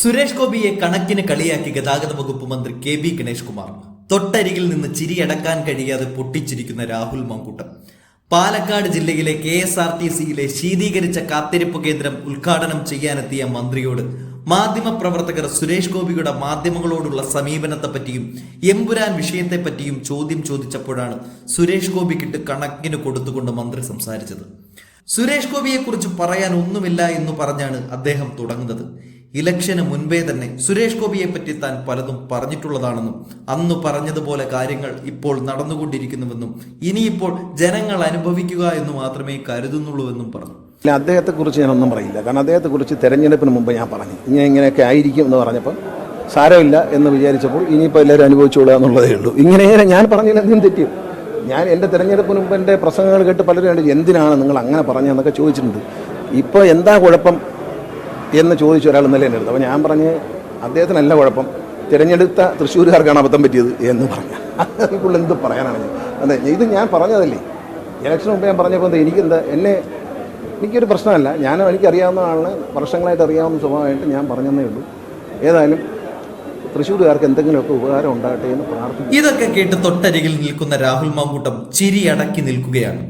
സുരേഷ് ഗോപിയെ കണക്കിന് കളിയാക്കി ഗതാഗത വകുപ്പ് മന്ത്രി കെ ബി ഗണേഷ് കുമാർ. തൊട്ടരികിൽ നിന്ന് ചിരിയടക്കാൻ കഴിയാതെ പൊട്ടിച്ചിരിക്കുന്ന രാഹുൽ മങ്കൂട്ടം. പാലക്കാട് ജില്ലയിലെ കെ എസ് ആർ ടി സിയിലെ ശീതീകരിച്ച കാത്തിരിപ്പ് കേന്ദ്രം ഉദ്ഘാടനം ചെയ്യാനെത്തിയ മന്ത്രിയോട് മാധ്യമപ്രവർത്തകർ സുരേഷ് ഗോപിയുടെ മാധ്യമങ്ങളോടുള്ള സമീപനത്തെപ്പറ്റിയും എമ്പുരാൻ വിഷയത്തെപ്പറ്റിയും ചോദ്യം ചോദിച്ചപ്പോഴാണ് സുരേഷ് ഗോപിക്കിട്ട് കണക്കിന് കൊടുത്തുകൊണ്ട് മന്ത്രി സംസാരിച്ചത്. സുരേഷ് ഗോപിയെക്കുറിച്ച് പറയാൻ ഒന്നുമില്ല എന്ന് പറഞ്ഞാണ് അദ്ദേഹം തുടങ്ങുന്നത്. ഇലക്ഷന് മുൻപേ തന്നെ സുരേഷ് ഗോപിയെ പറ്റി താൻ പലതും പറഞ്ഞിട്ടുള്ളതാണെന്നും അന്ന് പറഞ്ഞതുപോലെ കാര്യങ്ങൾ ഇപ്പോൾ നടന്നുകൊണ്ടിരിക്കുന്നുവെന്നും ഇനിയിപ്പോൾ ജനങ്ങൾ അനുഭവിക്കുക എന്ന് മാത്രമേ കരുതുന്നുള്ളൂവെന്നും പറഞ്ഞു. ഇല്ല അദ്ദേഹത്തെക്കുറിച്ച് ഞാനൊന്നും പറയില്ല. കാരണം അദ്ദേഹത്തെക്കുറിച്ച് തെരഞ്ഞെടുപ്പിന് മുമ്പ് ഞാൻ പറഞ്ഞു. ഇങ്ങനെ ഇങ്ങനെയൊക്കെ ആയിരിക്കും എന്ന് പറഞ്ഞപ്പോൾ സാരമില്ല എന്ന് വിചാരിച്ചപ്പോൾ ഇനിയിപ്പോൾ എല്ലാവരും അനുഭവിച്ചോളുക എന്നുള്ളതേ ഉള്ളൂ. ഇങ്ങനെ ഞാൻ പറഞ്ഞതിൽ എന്തും തെറ്റി. ഞാൻ എന്റെ തെരഞ്ഞെടുപ്പിന് മുമ്പ് എന്റെ പ്രസംഗങ്ങൾ കേട്ട് പലരും എന്തിനാണ് നിങ്ങൾ അങ്ങനെ പറഞ്ഞതെന്നൊക്കെ ചോദിച്ചിട്ടുണ്ട്. ഇപ്പോൾ എന്താ കുഴപ്പം? എന്ന് ചോദിച്ച ഒരാൾ ഇന്നലെ എന്റെ അടുത്ത്. അപ്പോൾ ഞാൻ പറഞ്ഞ് അദ്ദേഹത്തിനല്ല കുഴപ്പം. തിരഞ്ഞെടുത്ത തൃശ്ശൂരുകാർക്കാണ് അബദ്ധം പറ്റിയത് എന്ന് പറഞ്ഞു. അതിൽ എന്ത് പറയാനാണ് അതെ ഇത് ഞാൻ പറഞ്ഞതല്ലേ? ഇലക്ഷൻ മുമ്പ് ഞാൻ പറഞ്ഞപ്പോൾ എന്താ എനിക്കെന്താ എന്നെ എനിക്കൊരു പ്രശ്നമല്ല. ഞാൻ എനിക്കറിയാവുന്ന ആളിന് വർഷങ്ങളായിട്ട് അറിയാവുന്ന സ്വഭാവമായിട്ട് ഞാൻ പറഞ്ഞതേ ഉള്ളൂ. ഏതായാലും തൃശ്ശൂരുകാർക്ക് എന്തെങ്കിലുമൊക്കെ ഉപകാരം ഉണ്ടാകട്ടെ എന്ന് പ്രാർത്ഥിക്കും ഇതൊക്കെ കേട്ട് തൊട്ടരികിൽ നിൽക്കുന്ന രാഹുൽ മാങ്കൂട്ടം ചിരി അടക്കി നിൽക്കുകയാണ്.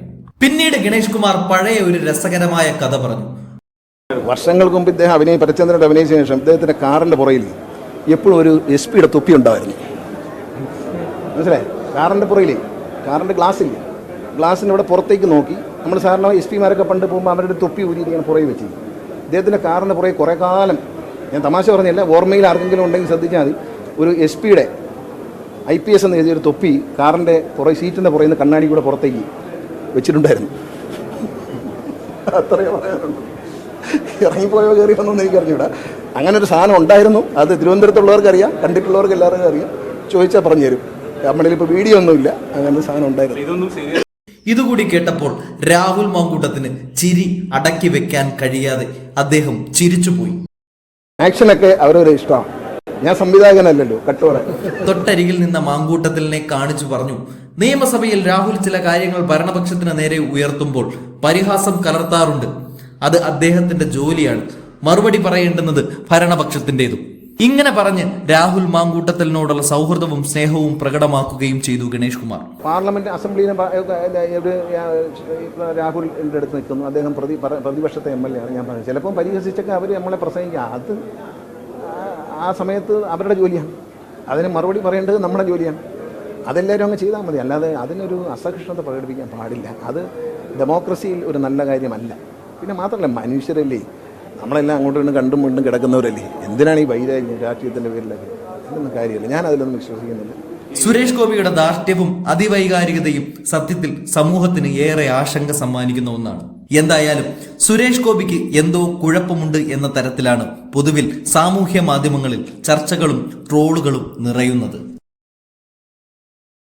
പിന്നീട് ഗണേഷ് കുമാർ പഴയ ഒരു രസകരമായ കഥ പറഞ്ഞു. വർഷങ്ങൾക്ക് മുമ്പ് ഇദ്ദേഹം അഭിനയ പരചന്ദ്രന്റെ അഭിനയിച്ച ശേഷം ഇദ്ദേഹത്തിന്റെ കാറിന്റെ പുറയിൽ എപ്പോഴും ഒരു എസ് പിയുടെ തൊപ്പി ഉണ്ടായിരുന്നു. മനസ്സിലായി? കാറിന്റെ പുറയിൽ കാറിന്റെ ഗ്ലാസ്സില്ല ഗ്ലാസ്സിന്റെ ഇവിടെ പുറത്തേക്ക് നോക്കി. നമ്മൾ സാധാരണ എസ് പിമാരൊക്കെ പണ്ട് പോകുമ്പോൾ അവരുടെ തൊപ്പി ഊരി ഇങ്ങനെ പുറകെ വെച്ച്. ഇദ്ദേഹത്തിന്റെ കാറിന്റെ പുറകെ കുറേ കാലം ഞാൻ തമാശ പറഞ്ഞില്ല ഓർമ്മയിൽ ആർക്കെങ്കിലും ഉണ്ടെങ്കിൽ ശ്രദ്ധിച്ചാൽ മതി. ഒരു എസ് പിയുടെ ഐ പി എസ് എന്ന് എഴുതിയൊരു തൊപ്പി കാറിന്റെ പുറകെ സീറ്റിന്റെ പുറയിൽ നിന്ന് കണ്ണാടി കൂടെ പുറത്തേക്ക് വെച്ചിട്ടുണ്ടായിരുന്നു. അത്രയേ പറയാനുള്ളൂ. ഇറങ്ങിപ്പോയോ കയറി വന്നൊന്നും എനിക്ക് അറിഞ്ഞൂടാ അങ്ങനെ ഒരു സാധനം ഉണ്ടായിരുന്നു. അത് തിരുവനന്തപുരത്തുള്ളവർക്ക് അറിയാം കണ്ടിട്ടുള്ളവർക്ക് എല്ലാവർക്കും അറിയാം. ചോദിച്ചാൽ പറഞ്ഞു തരും നമ്മളിൽ ഇപ്പോൾ വീഡിയോ ഒന്നുമില്ല. അങ്ങനെ ഒരു സാധനം ഉണ്ടായിരുന്നു. ഇതുകൂടി കേട്ടപ്പോൾ രാഹുൽ മാങ്കൂട്ടത്തിന് ചിരി അടക്കി വെക്കാൻ കഴിയാതെ അദ്ദേഹം ചിരിച്ചുപോയി. ആക്ഷനൊക്കെ അവരൊരു ഇഷ്ടമാണ്. ഞാൻ സംവിധായകനല്ലല്ലോ കട്ടോറ തൊട്ടരികിൽ നിന്ന മാങ്കൂട്ടത്തിലിനെ കാണിച്ചു പറഞ്ഞു നിയമസഭയിൽ രാഹുൽ ചില കാര്യങ്ങൾ ഭരണപക്ഷത്തിന് നേരെ ഉയർത്തുമ്പോൾ പരിഹാസം കലർത്താറുണ്ട്. അത് അദ്ദേഹത്തിന്റെ ജോലിയാണ്. മറുപടി പറയേണ്ടുന്നത് ഭരണപക്ഷത്തിന്റേതും. ഇങ്ങനെ പറഞ്ഞ് രാഹുൽ മാങ്കൂട്ടത്തലിനോടുള്ള സൗഹൃദവും സ്നേഹവും പ്രകടമാക്കുകയും ചെയ്തു ഗണേഷ് കുമാർ. പാർലമെന്റ് അസംബ്ലിയിലെ രാഹുൽ രാഹുലിന്റെ അടുത്ത് നിൽക്കുന്നു. അദ്ദേഹം പ്രതി പ്രതിപക്ഷത്തെ എം എൽ എ ആണ്. ഞാൻ പറഞ്ഞത് ചിലപ്പം പരിഹസിച്ചൊക്കെ അവർ നമ്മളെ പ്രസംഗിക്കുക അത് ആ സമയത്ത് അവരുടെ ജോലിയാണ്. അതിന് മറുപടി പറയേണ്ടത് നമ്മുടെ ജോലിയാണ്. അതെല്ലാവരും അങ്ങ് ചെയ്താൽ മതി. അല്ലാതെ അതിനൊരു അസഹിഷ്ണുത പ്രകടിപ്പിക്കാൻ പാടില്ല. അത് ഡെമോക്രസിയിൽ ഒരു നല്ല കാര്യമല്ല. പിന്നെ മാത്രമല്ല മനുഷ്യരല്ലേ? നമ്മളെല്ലാം അങ്ങോട്ട് ഇങ്ങോട്ടും കണ്ടും വീണ്ടും കിടക്കുന്നവരല്ലേ? എന്തിനാണ് ഈ വൈരാഗ്യം രാഷ്ട്രീയത്തിന്റെ പേരിലൊക്കെ? അതൊന്നും കാര്യമില്ല. ഞാൻ അതിലൊന്നും വിശ്വസിക്കുന്നില്ല. സുരേഷ് ഗോപിയുടെ ദാർഢ്യവും അതിവൈകാരികതയും സത്യത്തിൽ സമൂഹത്തിന് ഏറെ ആശങ്ക സമ്മാനിക്കുന്ന ഒന്നാണ്. എന്തായാലും സുരേഷ് ഗോപിക്ക് എന്തോ കുഴപ്പമുണ്ട് എന്ന തരത്തിലാണ് പൊതുവിൽ സാമൂഹ്യ മാധ്യമങ്ങളിൽ ചർച്ചകളും ട്രോളുകളും നിറയുന്നത്.